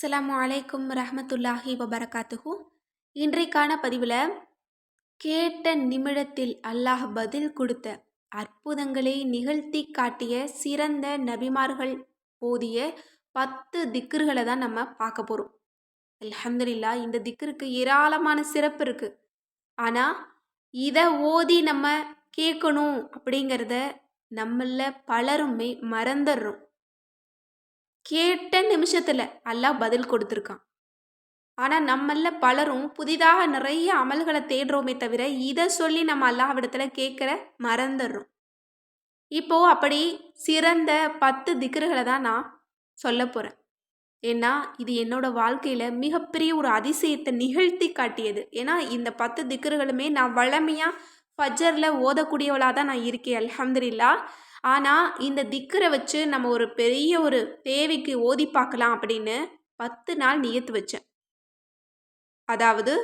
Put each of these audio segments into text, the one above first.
அஸ்லாம் அலைக்கும் ரஹமத்துல்லாஹி வபரகாத்துஹூ. இன்றைக்கான பதிவில் கேட்ட நிமிடத்தில் அல்லாஹ் பதில் கொடுத்த அற்புதங்களை நிகழ்த்தி காட்டிய சிறந்த நபிமார்கள் போதிய பத்து திக்ருகளை தான் நம்ம பார்க்க போகிறோம் அலமதுல்லா இந்த திக்ருக்கு ஏராளமான சிறப்பு இருக்குது ஆனால் இதை ஓதி நம்ம கேட்கணும் அப்படிங்கிறத நம்மள பலருமே மறந்துடுறோம். கேட்ட நிமிஷத்தில் அல்லாஹ் பதில் கொடுத்துருக்கான். ஆனால் நம்மள பலரும் புதிதாக நிறைய அமல்களை தேடுறோமே தவிர இதை சொல்லி நம்ம அல்லாஹ்விடத்தில் கேட்குற மறந்துடுறோம். இப்போ அப்படி சிறந்த பத்து திக்ருகளை தான் நான் சொல்ல போகிறேன் ஏன்னா இது என்னோட வாழ்க்கையில் மிகப்பெரிய ஒரு அதிசயத்தை நிகழ்த்தி காட்டியது. ஏன்னா இந்த பத்து திக்ருகளுமே நான் வளமையாக ஃபஜரில் ஓதக்கூடியவளாக தான் நான் இருக்கேன். அலமதுல்லா ஆனால் இந்த திக்கரை வச்சு நம்ம ஒரு பெரிய ஒரு தேவைக்கு ஓதி பார்க்கலாம் அப்படின்னு பத்து நாள் நியத்து வச்சேன். அதாவது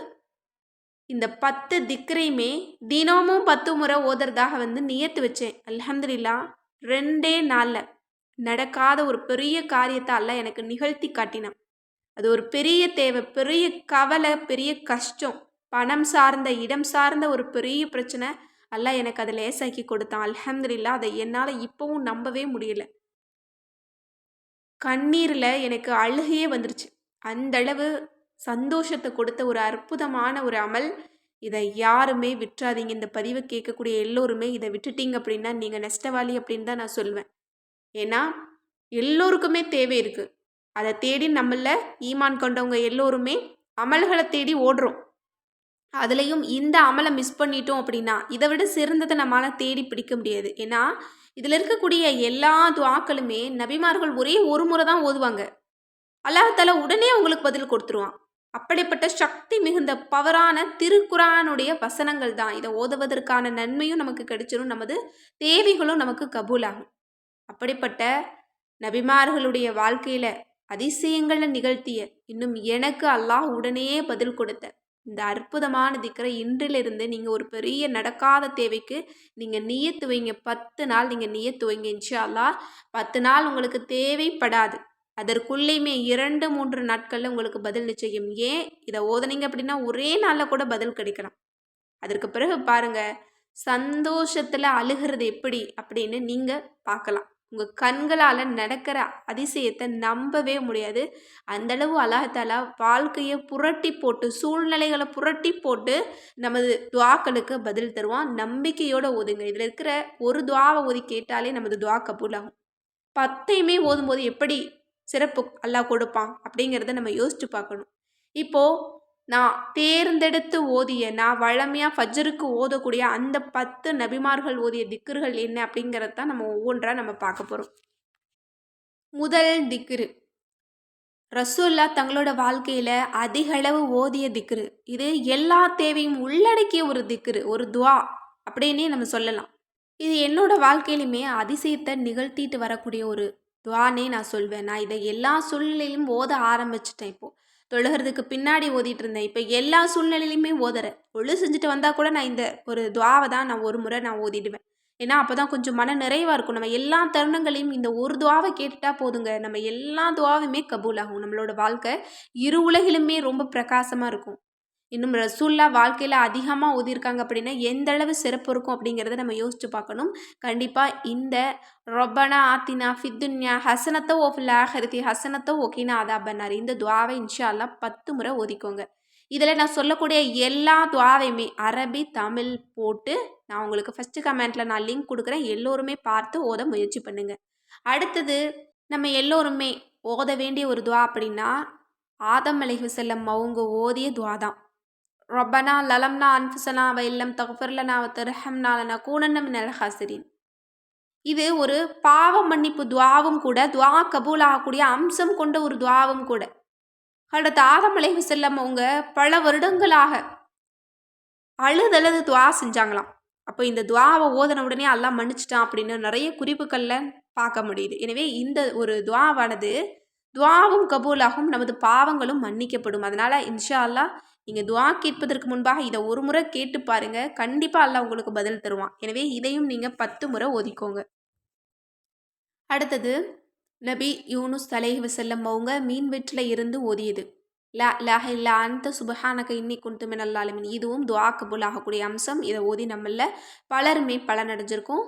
இந்த பத்து திக்கரையுமே தினமும் பத்து முறை ஓதுறதாக வந்து நியத்து வச்சேன். அலமதுல்லா ரெண்டே நாளில். நடக்காத ஒரு பெரிய காரியத்தை அல்ல எனக்கு நிகழ்த்தி காட்டினான். அது ஒரு பெரிய தேவை பெரிய கவலை பெரிய கஷ்டம். பணம் சார்ந்த இடம் சார்ந்த ஒரு பெரிய பிரச்சனை. அல்லாஹ் எனக்கு அதை லேசாக்கி கொடுத்தான். அல்ஹம்துல்லா அதை என்னால் இப்போவும் நம்பவே முடியல. கண்ணீரில் எனக்கு அழுகையே வந்துருச்சு. அந்தளவு சந்தோஷத்தை கொடுத்த ஒரு அற்புதமான ஒரு அமல். இதை யாருமே விட்டுறாதீங்க. இந்த பதிவை கேட்கக்கூடிய எல்லோருமே இதை விட்டுட்டீங்க அப்படின்னா நீங்கள் நெஸ்டவாளி அப்படின்னு தான் நான் சொல்லுவேன் ஏன்னா எல்லோருக்குமே தேவை இருக்குது அதை தேடி நம்மள ஈமான் கொண்டவங்க எல்லோருமே அமல்களை தேடி ஓடுறோம். அதுலேயும் இந்த அமலை மிஸ் பண்ணிட்டோம் அப்படின்னா இதை விட சிறந்ததை நம்மளால் தேடி பிடிக்க முடியாது. ஏன்னா இதில் இருக்கக்கூடிய எல்லா துவாக்களுமே நபிமார்கள் ஒரே ஒரு முறை தான் ஓதுவாங்க. அல்லாஹால உடனே அவங்களுக்கு பதில் கொடுத்துருவான். அப்படிப்பட்ட சக்தி மிகுந்த பவரான திருக்குறானுடைய வசனங்கள் தான். இதை ஓதுவதற்கான நன்மையும் நமக்கு கிடைச்சிடும் நமது தேவைகளும் நமக்கு கபூலாகும். அப்படிப்பட்ட நபிமார்களுடைய வாழ்க்கையில் அதிசயங்களை நிகழ்த்திய இன்னும் எனக்கு அல்லாஹ் உடனே பதில் கொடுத்த இந்த அற்புதமான திக்கரை இன்றிலிருந்து நீங்கள் ஒரு பெரிய நடக்காத தேவைக்கு நீங்கள் நீயத்து வைங்க. பத்து நாள் நீங்கள் நீயத்து வைங்க. இன்ஷால்லா பத்து நாள் உங்களுக்கு தேவைப்படாது. அதற்குள்ளேயுமே இரண்டு மூன்று நாட்களில் உங்களுக்கு பதில் நிச்சயம். ஏன்? இதை ஓதனீங்க அப்படின்னா ஒரே நாளில் கூட பதில் கிடைக்கலாம். அதற்கு பிறகு பாருங்கள் சந்தோஷத்தில் அழுகிறது எப்படி அப்படின்னு நீங்கள் பார்க்கலாம். உங்கள் கண்களால் நடக்கிற அதிசயத்தை நம்பவே முடியாது. அந்தளவு அல்லாஹாலா வாழ்க்கையை புரட்டி போட்டு சூழ்நிலைகளை புரட்டி போட்டு நமது துவாக்களுக்கு பதில் தருவான். நம்பிக்கையோடு ஓதுங்க. இதில் இருக்கிற ஒரு துவாவை ஓதி கேட்டாலே நமது துவா கபூலாகும். பத்தையுமே ஓதும்போது எப்படி சிறப்பு அல்லாஹ் கொடுப்பான் அப்படிங்கிறத நம்ம யோசிச்சு பார்க்கணும். இப்போது நான் தேர்ந்தெடுத்து ஓதிய நான் வழமையாக ஃபஜ்ருக்கு ஓதக்கூடிய அந்த பத்து நபிமார்கள் ஓதிய திக்குறுகள் என்ன அப்படிங்கிறது தான் நம்ம ஒவ்வொன்றா நம்ம பார்க்க போகிறோம் முதல் திக்குரு ரசூல்லா தங்களோட வாழ்க்கையில் அதிகளவு ஓதிய திக்குரு இது எல்லா தேவையும் உள்ளடக்கிய ஒரு திக்குரு ஒரு துவா அப்படின்னே நம்ம சொல்லலாம். இது என்னோட வாழ்க்கையிலுமே அதிசயத்தை நிகழ்த்திட்டு வரக்கூடிய ஒரு துவானே நான் சொல்வேன். நான் இதை எல்லா சூழ்நிலையிலும் ஓத ஆரம்பிச்சிட்டேன் இப்போது தொழுகிறதுக்கு பின்னாடி ஓதிட்டு இருந்தேன் இப்போ எல்லா சூழ்நிலையிலையுமே ஓதுறேன். ஒழு செஞ்சுட்டு வந்தால் கூட நான் இந்த ஒரு துவாவை தான் நான் ஒரு முறை நான் ஓதிடுவேன். ஏன்னா அப்போ தான் கொஞ்சம் மன நிறைவாக இருக்கும். நம்ம எல்லா தருணங்களையும் இந்த ஒரு துவாவை கேட்டுட்டா போதுங்க. நம்ம எல்லா துவாவுமே கபூல் ஆகும் நம்மளோட வாழ்க்கை இரு உலகிலுமே ரொம்ப பிரகாசமாக இருக்கும். இன்னும் ரசூல்லா வாழ்க்கையில் அதிகமாக ஊதியிருக்காங்க அப்படின்னா எந்த அளவு சிறப்பு இருக்கும் அப்படிங்கிறத நம்ம யோசிச்சு பார்க்கணும். கண்டிப்பாக இந்த ரொபனா ஆத்தினா ஃபித்துன்யா ஹசனத்தோ ஓஃபில் ஆஹரித்தி ஹசனத்தோ ஓகேனா அதா பண்ணார். இந்த துவாவை இன்ஷால்லா பத்து முறை ஓதிக்கோங்க. இதில் நான் சொல்லக்கூடிய எல்லா துவாவையுமே அரபி தமிழ் போட்டு நான் உங்களுக்கு ஃபஸ்ட்டு கமெண்ட்டில் நான் லிங்க் கொடுக்குறேன். எல்லோருமே பார்த்து ஓத முயற்சி பண்ணுங்கள் அடுத்தது நம்ம எல்லோருமே ஓத வேண்டிய ஒரு துவா அப்படின்னா ஆதம் அலைஹு செல்லம் அவங்க ஓதிய துவா தான் ரப்பனா லலம்னா அன்ஃபுசனா வ இல்லம் தகுஃபர்லனா வ திருஹம்னா லனா மினல் ஹாசிரின் இது ஒரு பாவ மன்னிப்பு துவாவும் கூட துவா கபூல் ஆகக்கூடிய அம்சம் கொண்ட ஒரு துவாவும் கூட. அடுத்த அலைஹு செல்லம் அவங்க பல வருடங்களாக அழுதழுது துவா செஞ்சாங்களாம். அப்போ இந்த துவாவை ஓதன உடனே எல்லாம் மன்னிச்சிட்டான் அப்படின்னு நிறைய குறிப்புகளில் பார்க்க முடியுது. எனவே இந்த ஒரு துவாவானது துவாவும் கபூலாகும் நமது பாவங்களும் மன்னிக்கப்படும். அதனால் இன்ஷா அல்லா நீங்கள் துவா கேட்பதற்கு முன்பாக இதை ஒரு முறை கேட்டு பாருங்கள் கண்டிப்பாக அல்லா உங்களுக்கு பதில் தருவான். எனவே இதையும் நீங்கள் பத்து முறை ஒதுக்கோங்க. அடுத்தது நபி யூனுஸ் அலைஹி செல்லம் அவங்க மீன் வெற்றில இருந்து ஓதியது. லா இலாஹ இல்லா அந்த சுபஹானக இன்னி குன்து மினல் இதுவும் துஆ கபூல் ஆகக்கூடிய அம்சம். இதை ஓதி நம்மள பலருமே பலனடைஞ்சிருக்கோம்.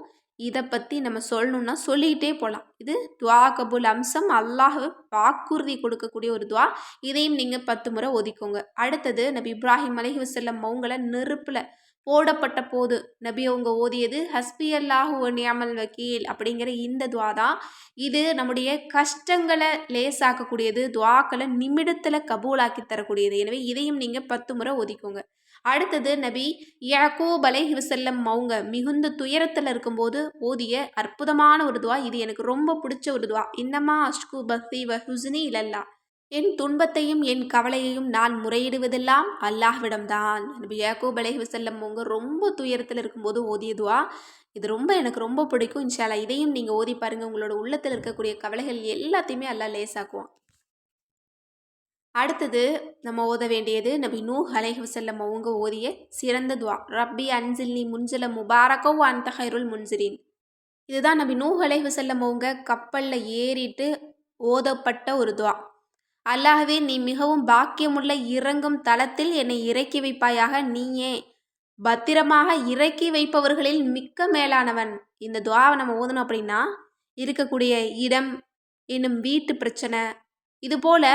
இதை பற்றி நம்ம சொல்லணுன்னா சொல்லிக்கிட்டே போகலாம் இது துவா கபூல் அம்சம். அல்லாஹ் வாக்குறுதி கொடுக்கக்கூடிய ஒரு துவா. இதையும் நீங்கள் பத்து முறை ஒதுக்கோங்க. அடுத்தது நபி இப்ராஹிம் அலஹி வசல்லம் அவங்கள நெருப்பில் போடப்பட்ட போது நபி அவங்க ஓதியது ஹஸ்பி அல்லாஹு நியாமல் வக்கீல் அப்படிங்கிற இந்த துவா தான். இது நம்முடைய கஷ்டங்களை லேசாக்கக்கூடியது துவாக்களை நிமிடத்தில் கபூலாக்கி தரக்கூடியது. எனவே இதையும் நீங்கள் பத்து முறை ஒதுக்குங்க. அடுத்தது நபி யாக்கூப் அலைஹிவசல்லம் அவங்க மிகுந்த துயரத்தில் இருக்கும்போது ஓதிய அற்புதமான ஒரு துவா. இது எனக்கு ரொம்ப பிடிச்ச ஒரு துவா. இன்னமா அஷ்கு பக்தி வ ஹுஸ்னி இல்லல்லா என் துன்பத்தையும் என் கவலையையும் நான் முறையிடுவதெல்லாம் அல்லாஹ்விடம்தான். நபி யாக்கூப் அலைஹிவசல்லம் அவங்க ரொம்ப துயரத்தில் இருக்கும்போது ஓதிய துவா. இது ரொம்ப எனக்கு ரொம்ப பிடிக்கும். இன்ஷாலா இதையும் நீங்கள் ஓதி பாருங்கள் உங்களோட உள்ளத்தில் இருக்கக்கூடிய கவலைகள் எல்லாத்தையுமே அல்லாஹ் லேசாக்குவான். அடுத்தது நம்ம ஓத வேண்டியது நபி நூ அலைஹி அவங்க ஓதிய சிறந்த துவா. ரப்பி அன்சில்னி முன்சில முபாரகோ அந்த ஹைருல் முன்சிரின். இதுதான் நபி நூ அலைஹி வஸல்லம் அவங்க கப்பலில் ஏறிட்டு ஓதப்பட்ட ஒரு துவா. அல்லாஹவே நீ மிகவும் பாக்கியமுள்ள இறங்கும் தளத்தில் என்னை இறக்கி வைப்பாயாக. நீயே பத்திரமாக இறக்கி வைப்பவர்களில் மிக்க மேலானவன். இந்த துவாவை நம்ம ஓதணும் அப்படின்னா இருக்கக்கூடிய இடம் இன்னும் வீட்டு பிரச்சனை. இதுபோல்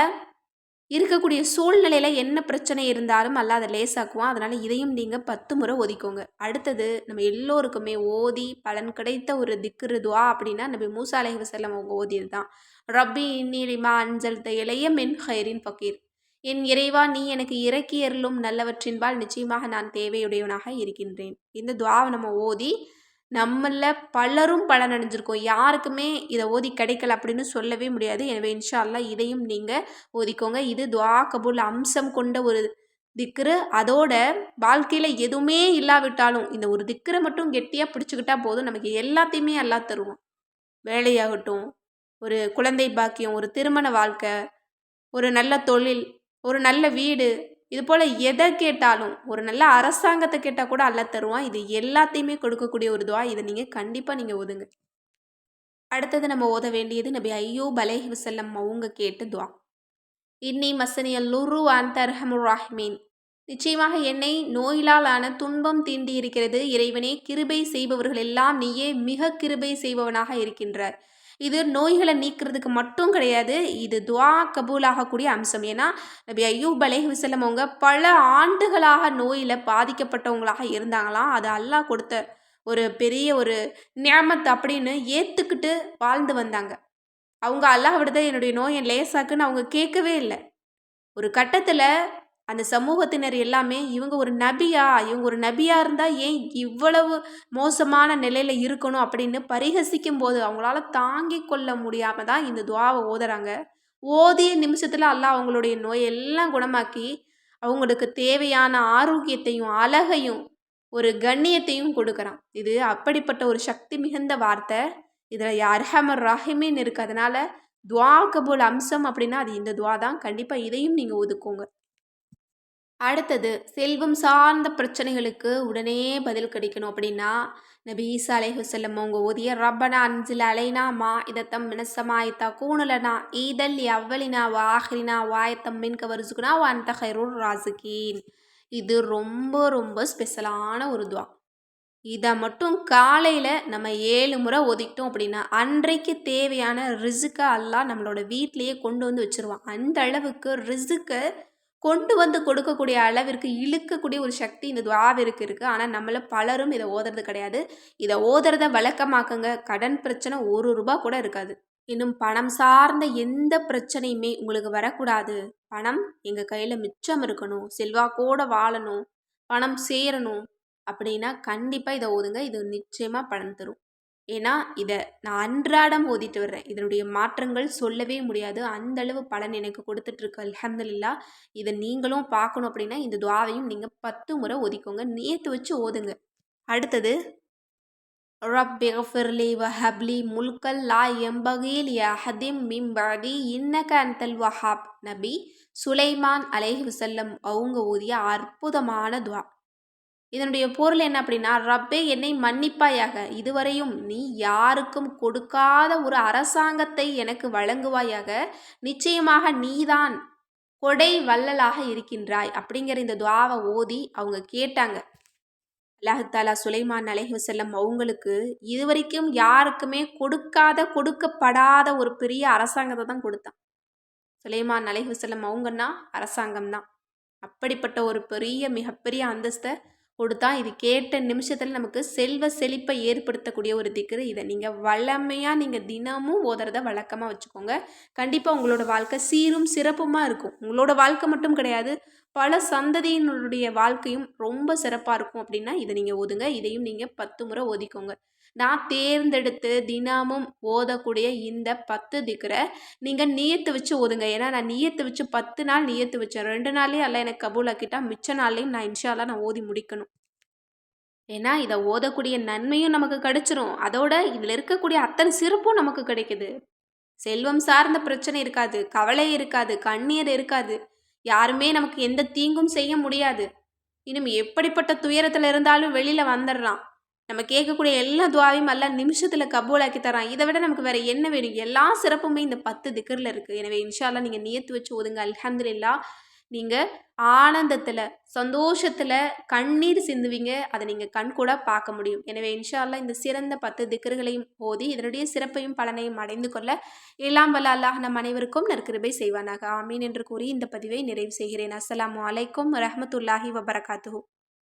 இருக்கக்கூடிய சூழ்நிலையில் என்ன பிரச்சனை இருந்தாலும் அல்ல அதை லேசாக்குவான். அதனால் இதையும் நீங்கள் பத்து முறை ஒதிக்கோங்க. அடுத்தது நம்ம எல்லோருக்குமே ஓதி பலன் கிடைத்த ஒரு திக்குரு துவா அப்படின்னா நம்ம மூசா அலைஹி அவங்க ஓதியது தான் ரப்பி இன்னிலிமா அஞ்சல் இளைய மென் ஹைரின் ஃபக்கீர் என் இறைவா நீ எனக்கு இறக்கியருளும் நல்லவற்றின்பால் நிச்சயமாக நான் தேவையுடையவனாக இருக்கின்றேன். இந்த துவாவை நம்ம ஓதி நம்மள பலரும் பலனடைஞ்சிருக்கோம். யாருக்குமே இதை ஓதி கிடைக்கல அப்படின்னு சொல்லவே முடியாது. எனவே இன்ஷா அல்லாஹ் இதையும் நீங்கள் ஓதிக்கோங்க. இது துவா கபூல் அம்சம் கொண்ட ஒரு திக்ரு. அதோட வாழ்க்கையில் எதுவுமே இல்லாவிட்டாலும் இந்த ஒரு திக்கரை மட்டும் கெட்டியாக பிடிச்சிக்கிட்டா போதும். நமக்கு எல்லாத்தையுமே எல்லாம் தருவோம் வேலையாகட்டும் ஒரு குழந்தை பாக்கியம் ஒரு திருமண வாழ்க்கை ஒரு நல்ல தொழில் ஒரு நல்ல வீடு இது போல் எதை கேட்டாலும் ஒரு நல்ல அரசாங்கத்தை கேட்டால் கூட அல்ல தருவான். இது எல்லாத்தையுமே கொடுக்கக்கூடிய ஒரு துவா. இதை நீங்கள் கண்டிப்பாக நீங்கள் ஒதுங்க அடுத்தது நம்ம ஓத வேண்டியது நபி ஐயோ பலேஹி வசல்லம் அவங்க கேட்டு துவா. இன்னி மசனியல் லுரு அந்த ரஹமுர் ராஹ்மீன். நிச்சயமாக என்னை நோயிலால் ஆன துன்பம் தீண்டி இருக்கிறது. இறைவனே கிருபை செய்பவர்கள் எல்லாம் நீயே மிக கிருபை செய்பவனாக இருக்கின்றார். இது நோய்களை நீக்கிறதுக்கு மட்டும் கிடையாது இது துவா கபூலாகக்கூடிய அம்சம். ஏன்னா நபி ஐயூப் அலேஹி அவங்க பல ஆண்டுகளாக நோயில் பாதிக்கப்பட்டவங்களாக இருந்தாங்களாம். அது அல்லாஹ் கொடுத்த ஒரு பெரிய ஒரு நியமத்து அப்படின்னு ஏற்றுக்கிட்டு வாழ்ந்து வந்தாங்க. அவங்க அல்லாஹ் விடுத என்னுடைய நோயை லேசாக்குன்னு அவங்க கேட்கவே இல்லை. ஒரு கட்டத்தில் அந்த சமூகத்தினர் எல்லாமே இவங்க ஒரு நபியா? இவங்க ஒரு நபியா இருந்தால் ஏன் இவ்வளவு மோசமான நிலையில் இருக்கணும் அப்படின்னு பரிகசிக்கும் போது அவங்களால தாங்கி கொள்ள முடியாமல் தான் இந்த துவாவை ஓதுறாங்க. ஓதிய நிமிஷத்தில் அல்லாஹ் அவங்களுடைய நோயெல்லாம் குணமாக்கி அவங்களுக்கு தேவையான ஆரோக்கியத்தையும் அழகையும் ஒரு கண்ணியத்தையும் கொடுக்குறான். இது அப்படிப்பட்ட ஒரு சக்தி மிகுந்த வார்த்தை. இதில் அர்ஹமர் ராஹிமின்னு இருக்குது அதனால் துவா கபூல் அம்சம் அப்படின்னா அது இந்த துவா தான். கண்டிப்பாக இதையும் நீங்கள் ஒதுக்குங்க. அடுத்தது செல்வம் சார்ந்த பிரச்சனைகளுக்கு உடனே பதில் கிடைக்கணும் அப்படின்னா நபி ஈசா அலைஹி வஸல்லம் அவங்க ஓதிய ரப்பனா அன்சில் அலைனா மா இதத்தம் மினசமாயத்தா கூணலனா ஈதல் அவ்வளினா வாஹ்ரினா? வாயத்தம் மின் வருசுக்குனா வான் ஹைரூர் ராசுகீன் இது ரொம்ப ரொம்ப ஸ்பெஷலான ஒரு துவா. இதை மட்டும் காலையில் நம்ம ஏழு முறை ஒதுக்கிட்டோம் அப்படின்னா அன்றைக்கு தேவையான ரிசுக்கை எல்லாம் நம்மளோட வீட்டிலையே கொண்டு வந்து வச்சுருவான். அந்த அளவுக்கு ரிசுக்கை கொண்டு வந்து கொடுக்கக்கூடிய அளவிற்கு இழுக்கக்கூடிய ஒரு சக்தி இந்த துவாவிற்கு இருக்குது ஆனால் நம்மள பலரும் இதை ஓதுறது கிடையாது. இதை ஓதுறத வழக்கமாக்குங்க. கடன் பிரச்சனை ஒரு ரூபா கூட இருக்காது. இன்னும் பணம் சார்ந்த எந்த பிரச்சனையுமே உங்களுக்கு வரக்கூடாது. பணம் எங்கள் கையில் மிச்சம் இருக்கணும். செல்வாக்கோட வாழணும். பணம் சேரணும். அப்படின்னா கண்டிப்பாக இதை ஓதுங்க. இது நிச்சயமாக பலன் தரும். ஏன்னா இதை நான் அன்றாடம் ஓதிட்டு வர்றேன். இதனுடைய மாற்றங்கள் சொல்லவே முடியாது. அந்த அளவு பலன் எனக்கு கொடுத்துட்ருக்கு. அலமதுல்லா இதை நீங்களும் பார்க்கணும் அப்படின்னா இந்த துவாவையும் நீங்கள் பத்து முறை ஒதிக்கோங்க. நேற்று வச்சு ஓதுங்க. அடுத்தது ரப்பி வஹப்லி முல்கல் லா எம்பகில் யஹதிம் மிம்பதி இன்னக அந்தல் வஹாப். நபி சுலைமான் அலேஹி வசல்லம் அவங்க ஓதிய அற்புதமான துவா. இதனுடைய பொருள் என்ன அப்படின்னா ரப்பே என்னை மன்னிப்பாயாக. இதுவரையும் நீ யாருக்கும் கொடுக்காத ஒரு அரசாங்கத்தை எனக்கு வழங்குவாயாக. நிச்சயமாக நீதான் கொடை வள்ளலாக இருக்கின்றாய் அப்படிங்கிற இந்த துவாவை ஓதி அவங்க கேட்டாங்க. அல்லாஹாலா சுலைமான் அலைஹி செல்லம் அவங்களுக்கு இதுவரைக்கும் யாருக்குமே கொடுக்காத கொடுக்கப்படாத ஒரு பெரிய அரசாங்கத்தை தான் கொடுத்தான். சுலைமான் அலைஹி செல்லம் அவங்கன்னா அரசாங்கம் தான் அப்படிப்பட்ட ஒரு பெரிய மிகப்பெரிய அந்தஸ்தை கொடுத்தா இது கேட்ட நிமிஷத்தில் நமக்கு செல்வ செழிப்பை ஏற்படுத்தக்கூடிய ஒரு திக்ரு இதை. நீங்கள் வளமையாக நீங்கள் தினமும் ஓதுறத வழக்கமாக வச்சுக்கோங்க. கண்டிப்பாக உங்களோட வாழ்க்கை சீரும் சிறப்புமாக இருக்கும். உங்களோட வாழ்க்கை மட்டும் கிடையாது பல சந்ததியினுடைய வாழ்க்கையும் ரொம்ப சிறப்பாக இருக்கும் அப்படின்னா இதை நீங்கள் ஓதுங்க. இதையும் நீங்கள் பத்து முறை ஓதிக்கோங்க. நான் தேர்ந்தெடுத்து தினமும் ஓதக்கூடிய இந்த பத்து திக்கரை நீங்கள் நியத்து வச்சு ஓதுங்க. ஏன்னா நான் நியத்து வச்சு பத்து நாள் நியத்து வச்சேன். ரெண்டு நாள்லேயே அல்ல எனக்கு கபூல் ஆக்கிட்டால் மிச்ச நாள்லேயும் நான் இன்ஷால்லாம் நான் ஓதி முடிக்கணும். ஏன்னா இதை ஓதக்கூடிய நன்மையும் நமக்கு கிடைச்சிரும். அதோட இதில் இருக்கக்கூடிய அத்தனை சிறப்பும் நமக்கு கிடைக்குது. செல்வம் சார்ந்த பிரச்சனை இருக்காது கவலை இருக்காது கண்ணீர் இருக்காது. யாருமே நமக்கு எந்த தீங்கும் செய்ய முடியாது. இனிமே எப்படிப்பட்ட துயரத்தில் இருந்தாலும் வெளியில் வந்துடுறான் நம்ம கேட்கக்கூடிய எல்லா துவாவையும் எல்லாம் நிமிஷத்தில் கபூலாக்கி தரான். இதை விட நமக்கு வேறு என்ன வேணும்? எல்லா சிறப்புமே இந்த பத்து திக்கரில் இருக்குது எனவே இன்ஷால்லாம் நீங்கள் நியத்து வச்சு ஓதுங்க. அல்ஹம்துலில்லா. நீங்கள் ஆனந்தத்தில் சந்தோஷத்தில் கண்ணீர் சிந்துவீங்க. அதை நீங்கள் கண் கூட பார்க்க முடியும். எனவே இன்ஷால்லா இந்த சிறந்த பத்து திக்கர்களையும் ஓதி இதனுடைய சிறப்பையும் பலனையும் அடைந்து கொள்ள எல்லாம் வல்ல அல்லாஹ் நம் அனைவருக்கும் நற்கிருபை செய்வானாக. ஆமீன் என்று கூறி இந்த பதிவை நிறைவு செய்கிறேன். அஸ்லாம் அலைக்கும் ரஹமத்துல்லாஹி வபரகாத்து